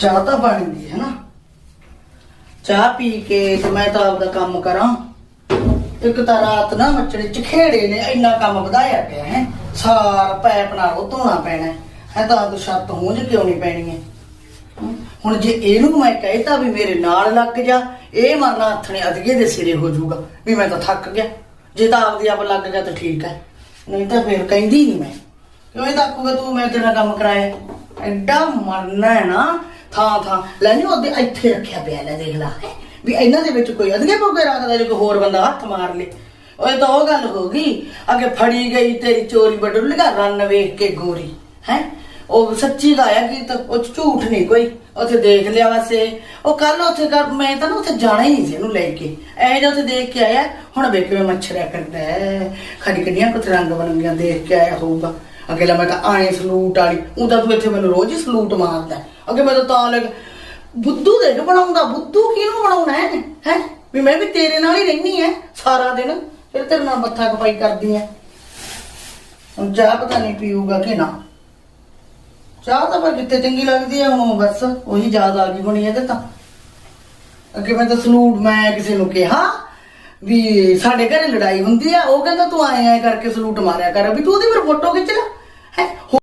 ਚਾਹ ਤਾਂ ਬਣ ਗਈ, ਹੈ ਨਾ? ਚਾਹ ਪੀ ਕੇ ਤੇ ਮੈਂ ਤਾਂ ਆਪਦਾ ਕੰਮ ਕਰਾਂ। ਇੱਕ ਤਾਂ ਰਾਤ ਨਾ ਮੱਛੜੇ ਚਖੇੜੇ ਨੇ, ਇੰਨਾ ਕੰਮ ਵਧਾਇਆ ਪਿਆ ਹੈ। ਸਾਰ ਪੈਪ ਨਾਲ ਉਹ ਧੋਣਾ ਪੈਣਾ ਹੈ। ਹੈ ਤਾਂ ਤੂੰ ਛੱਤ ਹੁੰਝ ਕਿਉਂ ਨਹੀਂ ਪੈਣੀ ਹੈ? ਹੁਣ ਜੇ ਇਹਨੂੰ ਮੈਂ ਕਹਿਤਾ ਵੀ ਮੇਰੇ ਨਾਲ ਲੱਗ ਜਾ, ਇਹ ਮਰਨਾ ਹੱਥਣੇ ਅਧਗੇ ਦੇ ਸਿਰੇ ਹੋ ਜਾਊਗਾ, ਵੀ ਮੈਂ ਤਾਂ ਥੱਕ ਗਿਆ। ਜੇ ਤਾਂ ਆਪਦੀ ਆਪ ਲੱਗ ਗਿਆ ਤਾਂ ਠੀਕ ਹੈ। ਨਹੀਂ ਤਾਂ ਫਿਰ ਕਹਿੰਦੀ ਨਹੀਂ ਮੈਂ। ਕਿਉਂ ਇਹ ਤਾਂ ਤੂੰ ਮੈਂ ਤੇਰਾ ਕੰਮ ਕਰਾਇਆ? ਐਡਾ ਮਰਨਾ ਹੈ ਨਾ ਥਾਂ ਥਾਂ। ਲੈ ਨਹੀਂ ਉਹਦੇ ਇੱਥੇ ਰੱਖਿਆ ਪਿਆ, ਲੈ ਦੇਖ ਲਾ। ਵੀ ਇਹਨਾਂ ਦੇ ਵਿੱਚ ਕੋਈ ਅਧਗੇ ਪੋਗੇ ਰੱਖਦਾ ਜੇ ਕੋਈ ਹੋਰ ਬੰਦਾ ਹੱਥ ਮਾਰ ਲੇ। ਓਏ, ਤਾਂ ਉਹ ਗੱਲ ਹੋ ਗਈ। ਅੱਗੇ ਫੜੀ ਗਈ ਤੇਰੀ ਚੋਰੀ ਬਡੁੱਲਗਾ ਰੰਨ ਵੇਖ ਕੇ ਗੋਰੀ। ਹੈ? ਉਹ ਸੱਚੀ ਦਾ ਆਇਆ ਕਿ ਤਾਂ ਉਹ 'ਚ ਝੂਠ ਨਹੀਂ ਕੋਈ। ਉੱਥੇ ਦੇਖ ਲਿਆ ਵਸੇ। ਉਹ ਕੱਲ ਉੱਥੇ ਕਰ, ਮੈਂ ਤਾਂ ਨਾ ਉੱਥੇ ਜਾਣਾ ਹੀ ਨਹੀਂ ਸੀ ਇਹਨੂੰ ਲੈ ਕੇ। ਇਹ ਜਿਹਾ ਉੱਥੇ ਦੇਖ ਕੇ ਆਇਆ। ਹੁਣ ਵੇਖ ਕਿਵੇਂ ਮੱਛਰਿਆ ਕਰਦਾ ਹੈ ਖੜੀ ਕਿੰਨੀਆਂ ਕੁ ਰੰਗ ਬਣੀਆਂ ਦੇਖ ਕੇ ਆਇਆ ਹੋਊਗਾ। ਅਗਲਾ ਮੈਂ ਤਾਂ ਆਏ ਸਲੂਟ ਵਾਲੀ। ਉਹ ਤਾਂ ਤੂੰ ਇੱਥੇ ਮੈਨੂੰ ਰੋਜ਼ ਹੀ ਸਲੂਟ ਮਾਰਦਾ। ਅੱਗੇ ਮੈਂ ਤਾਂ ਤਾਂ ਲੱਗ ਬੁੱਧੂ ਦੇਖ ਬਣਾਉਂਦਾ। ਬੁੱਧੂ ਕਿਹਨੂੰ ਬਣਾਉਣਾ ਹੈ? ਹੈ? ਵੀ ਮੈਂ ਵੀ ਤੇਰੇ ਨਾਲ ਹੀ ਰਹਿਣੀ ਹੈ ਸਾਰਾ ਦਿਨ। ਫਿਰ ਤੇਰੇ ਨਾਲ ਮੱਥਾ ਕਪਾਈ ਕਰਦੀ ਹੈ। ਹੁਣ ਚਾਹ ਪਤਾ ਨਹੀਂ ਪੀਊਗਾ ਕਿ ਨਾ। ਚਾਹ ਤਾਂ ਪਰ ਜਿੱਥੇ ਚੰਗੀ ਲੱਗਦੀ ਹੈ, ਹੁਣ ਬਸ ਉਹੀ ਯਾਦ ਆ ਗਈ ਹੋਣੀ ਇਹਦੇ ਤਾਂ ਅੱਗੇ ਮੈਂ ਤਾਂ ਸਲੂਟ ਮੈਂ ਕਿਸੇ ਨੂੰ ਕਿਹਾ। ਵੀ ਸਾਡੇ ਘਰੇ ਲੜਾਈ ਹੁੰਦੀ ਆ, ਉਹ ਕਹਿੰਦਾ ਤੂੰ ਆਏ ਆਏ ਕਰਕੇ ਸਲੂਟ ਮਾਰਿਆ ਕਰ, ਵੀ ਤੂੰ ਉਹਦੀ ਫਿਰ ਫੋਟੋ ਖਿੱਚ ਲੈ। ਹੈ?